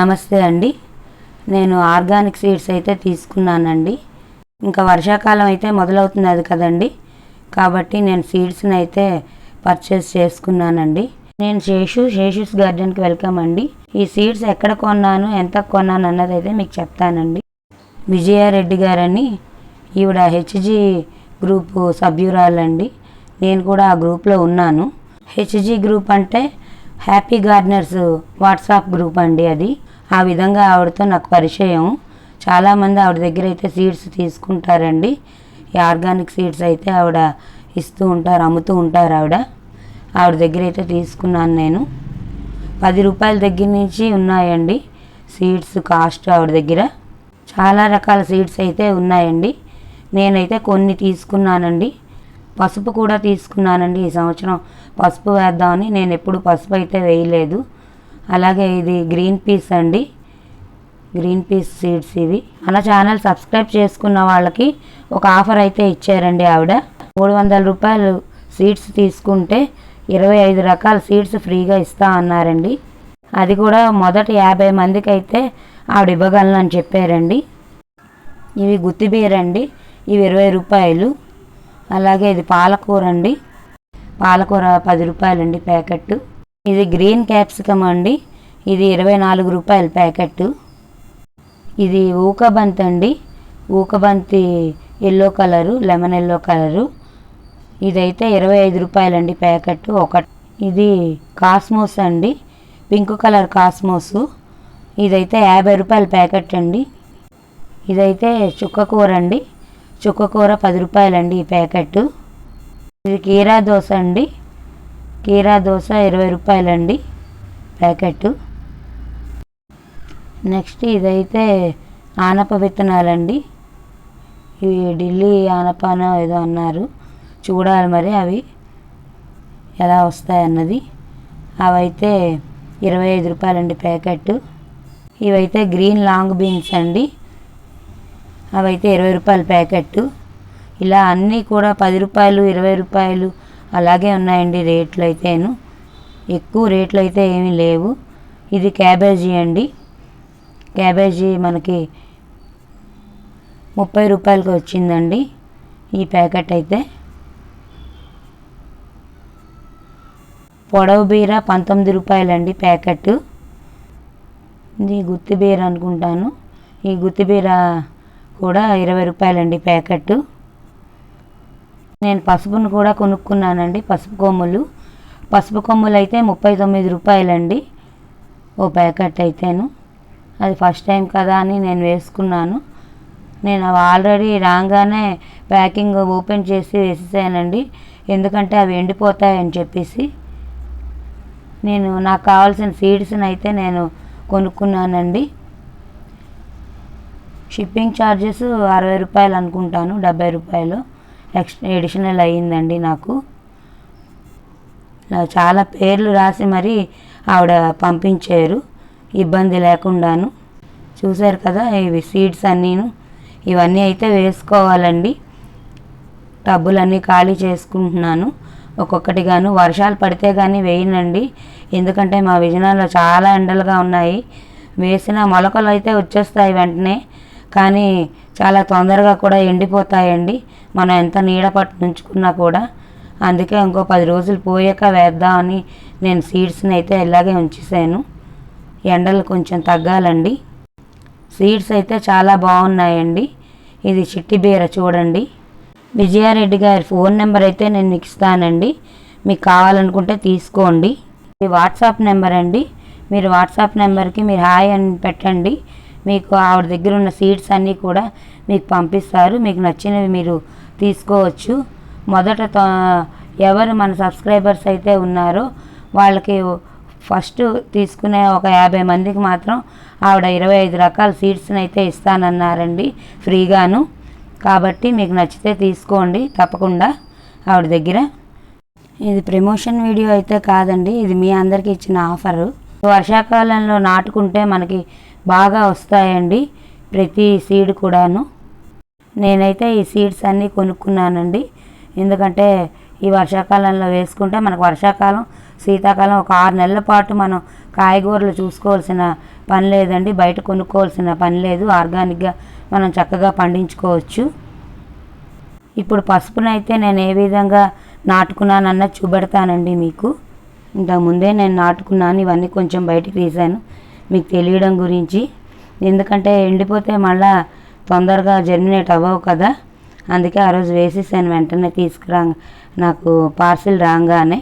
నమస్తే అండి. నేను ఆర్గానిక్ సీడ్స్ అయితే తీసుకున్నానండి. ఇంకా వర్షాకాలం అయితే మొదలవుతున్నది కదండి. కాబట్టి నేను సీడ్స్ని అయితే పర్చేస్ చేసుకున్నానండి. నేను శేషు శేషుస్ గార్డెన్కి వెల్కమ్ అండి ఈ సీడ్స్ ఎక్కడ కొన్నాను ఎంత కొన్నాను అన్నది అయితే మీకు చెప్తానండి. విజయారెడ్డి గారని ఈవిడ హెచ్జి గ్రూప్ సభ్యురాలండి. నేను కూడా ఆ గ్రూప్లో ఉన్నాను. హెచ్జి గ్రూప్ అంటే హ్యాపీ గార్డెనర్స్ వాట్సాప్ గ్రూప్ అండి అది. ఆ విధంగా ఆవిడతో నాకు పరిచయం. చాలామంది ఆవిడ దగ్గర అయితే సీడ్స్ తీసుకుంటారండి. ఈ ఆర్గానిక్ సీడ్స్ అయితే ఆవిడ ఇస్తూ ఉంటారు అమ్ముతూ ఉంటారు ఆవిడ. ఆవిడ దగ్గర అయితే తీసుకున్నాను నేను. పది రూపాయల దగ్గర నుంచి ఉన్నాయండి సీడ్స్ కాస్ట్ ఆవిడ దగ్గర. చాలా రకాల సీడ్స్ అయితే ఉన్నాయండి. నేనైతే కొన్ని తీసుకున్నానండి. పసుపు కూడా తీసుకున్నానండి. ఈ సంవత్సరం పసుపు వేద్దామని నేను ఎప్పుడు పసుపు అయితే వేయలేదు. అలాగే ఇది గ్రీన్ పీస్ అండి. గ్రీన్ పీస్ సీడ్స్ ఇవి. అలా ఛానల్ సబ్స్క్రైబ్ చేసుకున్న వాళ్ళకి ఒక ఆఫర్ అయితే ఇచ్చారండి ఆవిడ. మూడు వందల రూపాయలు సీడ్స్ తీసుకుంటే ఇరవై ఐదు రకాల సీడ్స్ ఫ్రీగా ఇస్తా అన్నారండి. అది కూడా మొదటి యాభై మందికి అయితే ఆవిడ ఇవ్వగలను అని చెప్పారండి. ఇవి గుత్తిబీరండి. ఇవి ఇరవై రూపాయలు. అలాగే ఇది పాలకూర అండి. పాలకూర పది రూపాయలండి ప్యాకెట్ ఇది గ్రీన్ క్యాప్సికమ్ అండి. ఇది ఇరవై నాలుగు రూపాయల ప్యాకెట్ ఇది ఊకబంతి అండి. ఊకబంతి yellow colour lemon yellow colour. ఇదైతే ఇరవై ఐదు రూపాయలండి ప్యాకెట్ ఒక ఇది కాస్మోస్ అండి. Pink colour cosmos. ఇదైతే యాభై రూపాయల ప్యాకెట్ అండి. ఇదైతే చుక్కకూర అండి. చుక్కకూర పది రూపాయలండి ఈ ప్యాకెట్ ఇది కీరా దోశ అండి. కీరా దోశ ఇరవై రూపాయలండి ప్యాకెట్ నెక్స్ట్ ఇదైతే ఆనప విత్తనాలండి. ఇవి ఢిల్లీ ఆనపానో ఏదో అన్నారు. చూడాలి మరి అవి ఎలా వస్తాయన్నది. అవైతే ఇరవై ఐదు రూపాయలండి ప్యాకెట్ ఇవైతే గ్రీన్ లాంగ్ బీన్స్ అండి. అవైతే ఇరవై రూపాయల ప్యాకెట్ ఇలా అన్నీ కూడా పది రూపాయలు ఇరవై రూపాయలు అలాగే ఉన్నాయండి రేట్లు అయితేను. ఎక్కువ రేట్లు అయితే ఏమీ లేవు. ఇది క్యాబేజీ అండి. క్యాబేజీ మనకి ముప్పై రూపాయలకి వచ్చిందండి ఈ ప్యాకెట్ అయితే. పొడవు బీర పంతొమ్మిది రూపాయలండి ప్యాకెట్. ఇది గుత్తి బీర అనుకుంటాను. ఈ గుత్తి బీర కూడా ఇరవై రూపాయలండి ప్యాకెట్. నేను పసుపును కూడా కొనుక్కున్నానండి పసుపు కొమ్ములు. పసుపు కొమ్ములు అయితే ముప్పై తొమ్మిది రూపాయలండి ఓ ప్యాకెట్ అయితేను. అది ఫస్ట్ టైం కదా అని నేను వేసుకున్నాను. నేను అవి ఆల్రెడీ రాగానే ప్యాకింగ్ ఓపెన్ చేసి వేసేసానండి. ఎందుకంటే అవి ఎండిపోతాయని చెప్పేసి. నేను నాకు కావాల్సిన సీడ్స్ని అయితే నేను కొనుక్కున్నానండి. షిప్పింగ్ ఛార్జెస్ అరవై రూపాయలు అనుకుంటాను డెబ్బై రూపాయలు. ఎక్స్ ఎడిషనల్ అయ్యిందండి నాకు. ఇలా చాలా పేర్లు రాసి మరి ఆవిడ పంపించారు ఇబ్బంది లేకుండాను. చూశారు కదా ఇవి సీడ్స్ అన్నీను. ఇవన్నీ అయితే వేసుకోవాలండి. టబ్బులన్నీ ఖాళీ చేసుకుంటున్నాను. ఒక్కొక్కటిగాను వర్షాలు పడితే కానీ వేయనండి. ఎందుకంటే మా విజయనగరంలో చాలా ఎండలుగా ఉన్నాయి. వేసిన మొలకలు అయితే వచ్చేస్తాయి వెంటనే. కానీ చాలా తొందరగా కూడా ఎండిపోతాయండి. మనం ఎంత నీడ పట్టు ఉంచుకున్నా కూడా. అందుకే ఇంకో పది రోజులు పోయాక వేద్దామని నేను సీడ్స్ని అయితే ఇలాగే ఉంచేసాను. ఎండలు కొంచెం తగ్గాలండి. సీడ్స్ అయితే చాలా బాగున్నాయండి. ఇది చిట్టి బీర చూడండి. విజయారెడ్డి గారి ఫోన్ నెంబర్ అయితే నేను మీకు ఇస్తానండి. మీకు కావాలనుకుంటే తీసుకోండి. మీ వాట్సాప్ నెంబర్ అండి. మీరు వాట్సాప్ నెంబర్కి మీరు హాయ్ అని పెట్టండి. మీకు ఆవిడ దగ్గర ఉన్న సీడ్స్ అన్నీ కూడా మీకు పంపిస్తారు. మీకు నచ్చినవి మీరు తీసుకోవచ్చు. మొదట ఎవరు మన సబ్స్క్రైబర్స్ అయితే ఉన్నారో వాళ్ళకి ఫస్ట్ తీసుకునే ఒక యాభై మందికి మాత్రం ఆవిడ ఇరవై ఐదు రకాల సీడ్స్ని అయితే ఇస్తానన్నారండి ఫ్రీగాను. కాబట్టి మీకు నచ్చితే తీసుకోండి తప్పకుండా ఆవిడ దగ్గర. ఇది ప్రమోషన్ వీడియో అయితే కాదండి ఇది మీ అందరికీ ఇచ్చిన ఆఫరు. వర్షాకాలంలో నాటుకుంటే మనకి బాగా వస్తాయండి ప్రతి సీడ్ కూడాను. నేనైతే ఈ సీడ్స్ అన్నీ కొనుక్కున్నానండి. ఎందుకంటే ఈ వర్షాకాలంలో వేసుకుంటే మనకు వర్షాకాలం శీతాకాలం ఒక ఆరు నెలల పాటు మనం కాయగూరలు చూసుకోవాల్సిన పని లేదండి. బయట కొనుక్కోవాల్సిన పని లేదు. ఆర్గానిక్గా మనం చక్కగా పండించుకోవచ్చు. ఇప్పుడు పసుపునైతే నేను ఏ విధంగా నాటుకున్నానన్న చూపెడతానండి మీకు. ఇంతకుముందే నేను నాటుకున్నాను. ఇవన్నీ కొంచెం బయటికి తీశాను. మీకు తెలియడం గురించి. ఎందుకంటే ఎండిపోతే మళ్ళా తొందరగా జర్మినేట్ అవ్వవు కదా. అందుకే ఆ రోజు వేసేసాను వెంటనే తీసుకురా నాకు పార్సిల్ రాగానే.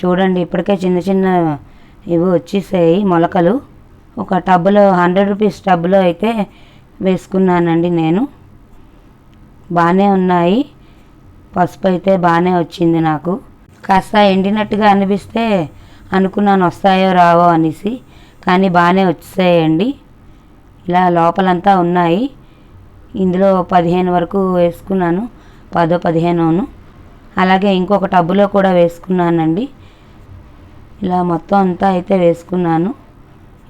చూడండి ఇప్పటికే చిన్న చిన్న ఇవి వచ్చేసాయి మొలకలు. ఒక టబ్బులో హండ్రెడ్ రూపీస్ టబ్బులో అయితే వేసుకున్నానండి నేను. బాగానే ఉన్నాయి. పసుపు అయితే బాగానే వచ్చింది నాకు. కాస్త ఎండినట్టుగా అనిపిస్తే అనుకున్నాను వస్తాయో రావో అనేసి. కానీ బాగానే వచ్చాయండి. ఇలా లోపలంతా ఉన్నాయి. ఇందులో పదిహేను వరకు వేసుకున్నాను. పదో పదిహేనును. అలాగే ఇంకొక టబ్బులో కూడా వేసుకున్నానండి. ఇలా మొత్తం అంతా అయితే వేసుకున్నాను.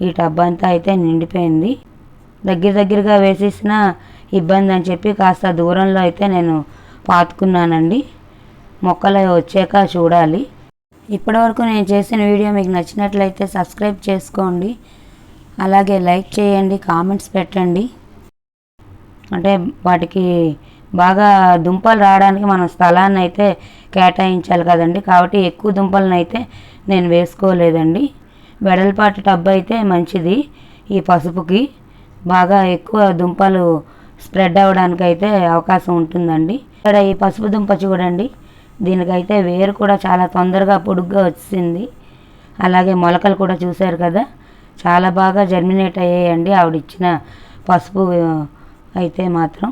ఈ టబ్ అంతా అయితే నిండిపోయింది. దగ్గర దగ్గరగా వేసేసిన ఇబ్బంది అని చెప్పి కాస్త దూరంలో అయితే నేను పాతుకున్నానండి. మొక్కలు వచ్చాక చూడాలి. ఇప్పటివరకు నేను చేసిన వీడియో మీకు నచ్చినట్లయితే సబ్స్క్రైబ్ చేసుకోండి. అలాగే లైక్ చేయండి కామెంట్స్ పెట్టండి. అంటే వాటికి బాగా దుంపలు రావడానికి మనం స్థలాన్ని అయితే కేటాయించాలి కదండి. కాబట్టి ఎక్కువ దుంపలను అయితే నేను వేసుకోలేదండి. వెడల్పాటి టబ్ అయితే మంచిది ఈ పసుపుకి. బాగా ఎక్కువ దుంపలు స్ప్రెడ్ అవ్వడానికి అయితే అవకాశం ఉంటుందండి. ఇక్కడ ఈ పసుపు దుంప చూడండి. దీనికైతే వేరు కూడా చాలా తొందరగా పొడుగ్గా వచ్చింది. అలాగే మొలకలు కూడా చూశారు కదా చాలా బాగా జర్మినేట్ అయ్యాయండి ఆవిడ ఇచ్చిన పసుపు అయితే మాత్రం.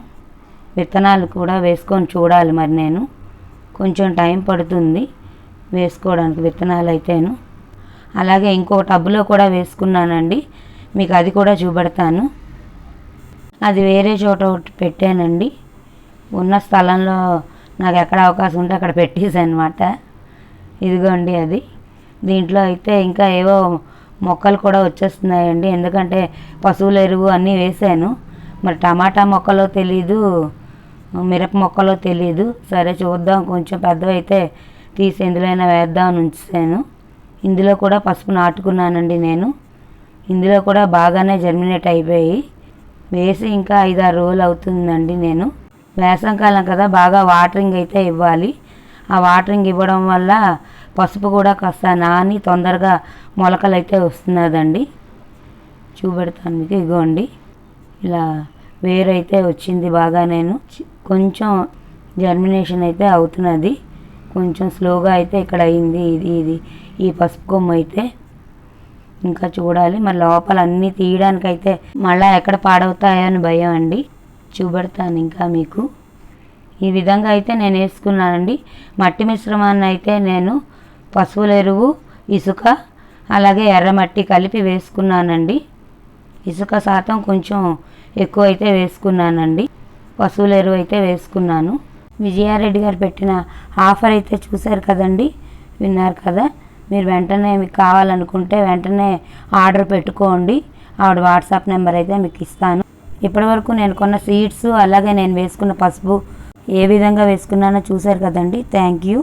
విత్తనాలు కూడా వేసుకొని చూడాలి మరి నేను. కొంచెం టైం పడుతుంది వేసుకోవడానికి విత్తనాలు అయితేను. అలాగే ఇంకో టబ్బులో కూడా వేసుకున్నానండి మీకు అది కూడా చూపెడతాను. అది వేరే చోట ఒకటి పెట్టానండి. ఉన్న స్థలంలో నాకు ఎక్కడ అవకాశం ఉంటే అక్కడ పెట్టేసాను అనమాట ఇదిగోండి అది. దీంట్లో అయితే ఇంకా ఏవో మొక్కలు కూడా వచ్చేస్తున్నాయండి. ఎందుకంటే పశువుల ఎరువు అన్నీ వేసాను మరి టమాటా మొక్కలో తెలీదు మిరప మొక్కలో తెలీదు. సరే చూద్దాం కొంచెం పెద్దవైతే తీసి ఎందులోనైనా వేద్దామని ఉంచాను ఇందులో కూడా పసుపు నాటుకున్నానండి నేను. ఇందులో కూడా బాగానే జర్మినేట్ అయిపోయి వేసి ఇంకా ఐదారు రోజులు అవుతుందండి నేను. వేసవికాలం కదా బాగా వాటరింగ్ అయితే ఇవ్వాలి. ఆ వాటరింగ్ ఇవ్వడం వల్ల పసుపు కూడా కాస్త నాని తొందరగా మొలకలు అయితే వస్తున్నదండి. చూపెడతాను మీకు ఇగోండి. ఇలా వేరైతే వచ్చింది బాగా నేను కొంచెం జర్మినేషన్ అయితే అవుతున్నది. కొంచెం స్లోగా అయితే ఇక్కడ అయింది ఇది ఇది ఈ పసుపు కొమ్మ అయితే. ఇంకా చూడాలి. మరి లోపల అన్నీ తీయడానికైతే మళ్ళీ ఎక్కడ పాడవుతాయో అని భయం అండి. చూపెడతాను ఇంకా మీకు. ఈ విధంగా అయితే నేను వేసుకున్నానండి. మట్టి మిశ్రమాన్ని అయితే నేను పశువుల ఎరువు ఇసుక అలాగే ఎర్రమట్టి కలిపి వేసుకున్నానండి. ఇసుక శాతం కొంచెం ఎక్కువ అయితే వేసుకున్నానండి. పశువుల ఎరువు అయితే వేసుకున్నాను. విజయారెడ్డి గారు పెట్టిన ఆఫర్ అయితే చూశారు కదండి. విన్నారు కదా? మీరు వెంటనే మీకు కావాలనుకుంటే వెంటనే ఆర్డర్ పెట్టుకోండి. ఆవిడ వాట్సాప్ నెంబర్ అయితే మీకు ఇస్తాను. ఇప్పటివరకు నేను కొన్న సీడ్స్ అలాగే నేను వేసుకున్న పసుపు ఏ విధంగా వేసుకున్నానో చూశారు కదండి. Thank you.